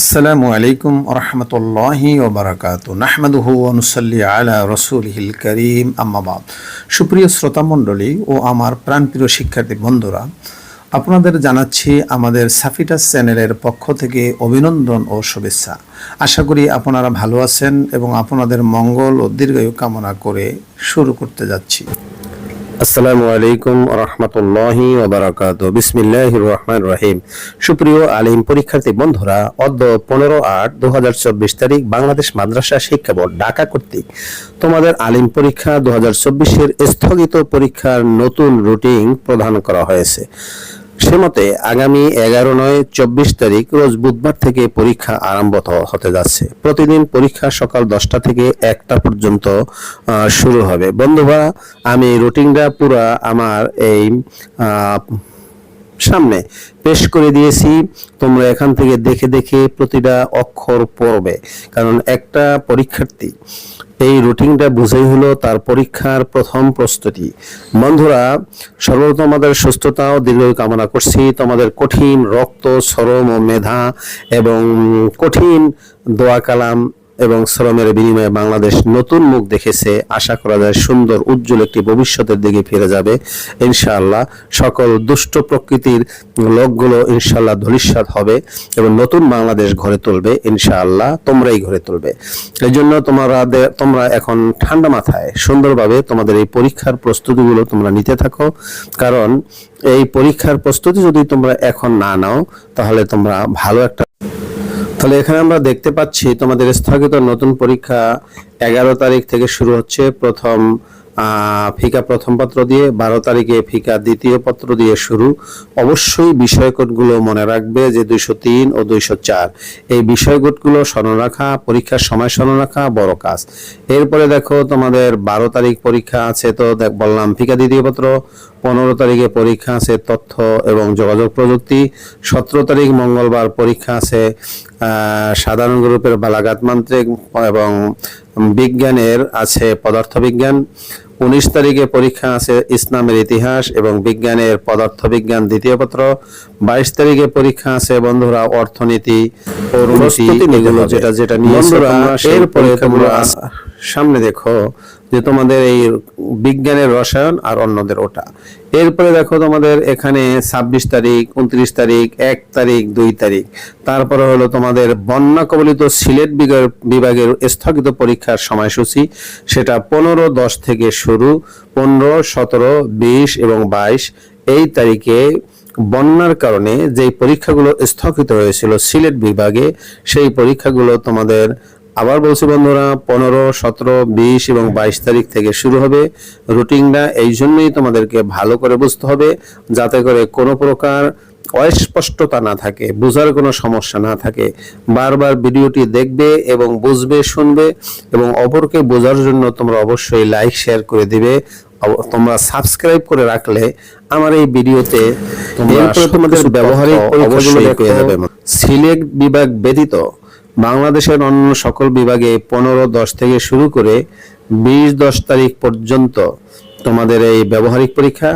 আসসালামু আলাইকুম রহমতুল্লাহি ওবরাকাত। নাহমাদুহু অনুসল্লি আলা রসুলহিল করিম। আম্মাবাদ সুপ্রিয় শ্রোতা মণ্ডলী ও আমার প্রাণপ্রিয় শিক্ষার্থী বন্ধুরা, আপনাদের জানাচ্ছি আমাদের সাফিটাস চ্যানেলের পক্ষ থেকে অভিনন্দন ও শুভেচ্ছা। আশা করি আপনারা ভালো আছেন এবং আপনাদের মঙ্গল ও দীর্ঘায়ু কামনা করে শুরু করতে যাচ্ছি। আসসালামু আলাইকুম রহমতুল্লাহি ওবরাকাত বিসমিল্লাহ রহমান রহিম। সুপ্রিয় আলিম পরীক্ষার্থী বন্ধুরা অদ্য পনেরো আট দু তারিখ বাংলাদেশ মাদ্রাসা শিক্ষা বোর্ড, ঢাকা কর্তৃক তোমাদের আলিম পরীক্ষা দু হাজার স্থগিত পরীক্ষার নতুন রুটিন প্রদান করা হয়েছে। সে মতে আগামী এগারো নয় চব্বিশ তারিখ রোজ বুধবার থেকে পরীক্ষা আরম্ভ হতে যাচ্ছে। প্রতিদিন পরীক্ষা সকাল দশটা থেকে একটা পর্যন্ত শুরু হবে। বন্ধুরা আমি রুটিনটা পুরা আমার এই সামনে পেশ করে দিয়েছি। তোমরা এখান থেকে দেখে দেখে প্রতিটা অক্ষর পড়বে। কারণ একটা পরীক্ষার্থী এই রুটিনটা বুঝেই হলো তার পরীক্ষার প্রথম প্রস্তুতি। বন্ধুরা সর্বত আমাদের সুস্থতা ও দীর্ঘ কামনা করছি। তোমাদের কঠিন রক্ত, শ্রম ও মেধা এবং কঠিন দোয়া কালাম এবং শ্রমের বিনিময়ে বাংলাদেশ নতুন মুখ দেখেছে। আশা করা যায় সুন্দর, উজ্জ্বল একটি ভবিষ্যতের দিকে ফিরে যাবে। ইনশাআল্লাহ সকল দুষ্ট প্রকৃতির লোকগুলো ইনশাআল্লাহ ধরিস্বাদ হবে এবং নতুন বাংলাদেশ গড়ে তুলবে। ইনশাআল্লাহ তোমরাই গড়ে তুলবে। এই জন্য তোমরা তোমরা এখন ঠান্ডা মাথায়, সুন্দরভাবে তোমাদের এই পরীক্ষার প্রস্তুতিগুলো তোমরা নিতে থাকো। কারণ এই পরীক্ষার প্রস্তুতি যদি তোমরা এখন না নাও, তাহলে তোমরা ভালো একটা তাহলে এখানে আমরা দেখতে পাচ্ছি তোমাদের স্থগিত নতুন পরীক্ষা এগারো তারিখ থেকে শুরু হচ্ছে প্রথম ফিকা প্রথম পত্র দিয়ে বারো তারিখে ফিকা দ্বিতীয় পত্র দিয়ে শুরু। অবশ্যই বিষয়কোডগুলো মনে রাখবে যে দুইশো তিন ও দুইশো চার। এই বিষয়কোডগুলো স্মরণ রাখা, পরীক্ষার সময় স্মরণ রাখা বড় কাজ। এরপরে দেখো তোমাদের বারো তারিখ পরীক্ষা আছে তো দেখ, বললাম ফিকা দ্বিতীয় পত্র, পনেরো তারিখে পরীক্ষা আছে তথ্য এবং যোগাযোগ প্রযুক্তি, সতেরো তারিখ মঙ্গলবার পরীক্ষা আছে সাধারণ গ্রুপের বালাগাত মান্ত্রিক এবং বিজ্ঞানের আছে পদার্থবিজ্ঞান উনিশ তারিখে পরীক্ষা আছে ইসলামের ইতিহাস এবং বিজ্ঞানের পদার্থবিজ্ঞান দ্বিতীয় পত্র বাইশ তারিখে পরীক্ষা আছে বন্ধুরা অর্থনীতি ও। যেটা যেটা নিয়ে এরপরে তোমরা সামনে দেখো যে তোমাদের এই বিজ্ঞানের রসায়ন আর অন্যদের ওটা। এরপরে দেখো তোমাদের এখানে ছাব্বিশ তারিখ, উনত্রিশ তারিখ, এক তারিখ, দুই তারিখ। তারপরে হলো তোমাদের বন্যা কবলিত সিলেট বিভাগের স্থগিত পরীক্ষার সময়সূচি, সেটা পনেরো দশ থেকে শুরু, পনেরো, সতেরো, বিশ এবং বাইশ। এই তারিখে বন্যার কারণে যেই পরীক্ষাগুলো স্থগিত হয়েছিল সিলেট বিভাগে, সেই পরীক্ষাগুলো তোমাদের আবার বলছি বন্ধুরা পনেরো সতেরো বিশ এবং বাইশ তারিখ থেকে শুরু হবে রুটিনটা। এই জন্যই তোমাদেরকে ভালো করে বুঝতে হবে যাতে করে কোনো প্রকার অস্পষ্টতা না থাকে বোঝার কোনো সমস্যা না থাকে। বারবার ভিডিওটি দেখবে এবং বুঝবে শুনবে এবং অপরকে বোঝার জন্য তোমরা অবশ্যই লাইক শেয়ার করে দিবে। তোমরা সাবস্ক্রাইব করে রাখলে আমার এই ভিডিওতে তোমাদের ব্যবহারিক পরীক্ষাগুলো। পেয়ে বিভাগ ব্যতীত বাংলাদেশের অন্য সকল বিভাগে পনেরো দশ থেকে শুরু করে বিশ দশ তারিখ পর্যন্ত তোমাদের এই ব্যবহারিক পরীক্ষা,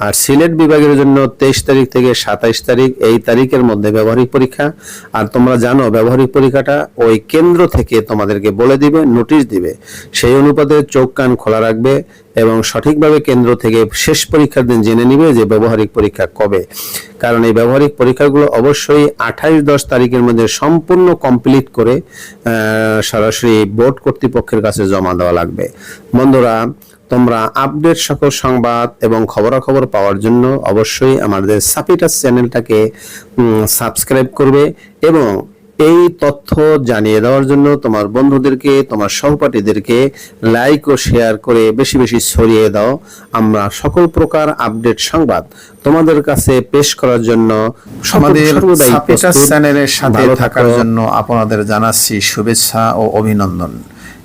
আর সিলেট বিভাগের জন্য তেইশ তারিখ থেকে সাতাইশ তারিখ এই তারিখের মধ্যে ব্যবহারিক পরীক্ষা। আর তোমরা জানো, ব্যবহারিক পরীক্ষাটা ওই কেন্দ্র থেকে তোমাদেরকে বলে দিবে, নোটিশ দিবে। সেই অনুপাতে চোখ কান খোলা রাখবে এবং সঠিকভাবে কেন্দ্র থেকে শেষ পরীক্ষার দিন জেনে নিবে যে ব্যবহারিক পরীক্ষা কবে। কারণ এই ব্যবহারিক পরীক্ষাগুলো অবশ্যই আঠাইশ দশ তারিখের মধ্যে সম্পূর্ণ কমপ্লিট করে সরাসরি বোর্ড কর্তৃপক্ষের কাছে জমা দেওয়া লাগবে। বন্ধুরা, তোমরা আপডেট সকল সংবাদ এবং খবরাখবর পাওয়ার জন্য অবশ্যই আমাদের সাপিটাস চ্যানেলটাকে সাবস্ক্রাইব করবে এবং এই তথ্য জানিয়ে দেওয়ার জন্য তোমার বন্ধুদেরকে তোমার সহপাঠীদেরকে লাইক ও শেয়ার করে বেশি বেশি ছড়িয়ে দাও। আমরা সকল প্রকার আপডেট সংবাদ তোমাদের কাছে পেশ করার জন্য আমাদের চ্যানেলের সাথে থাকার জন্য আপনাদের জানাচ্ছি শুভেচ্ছা ও অভিনন্দন।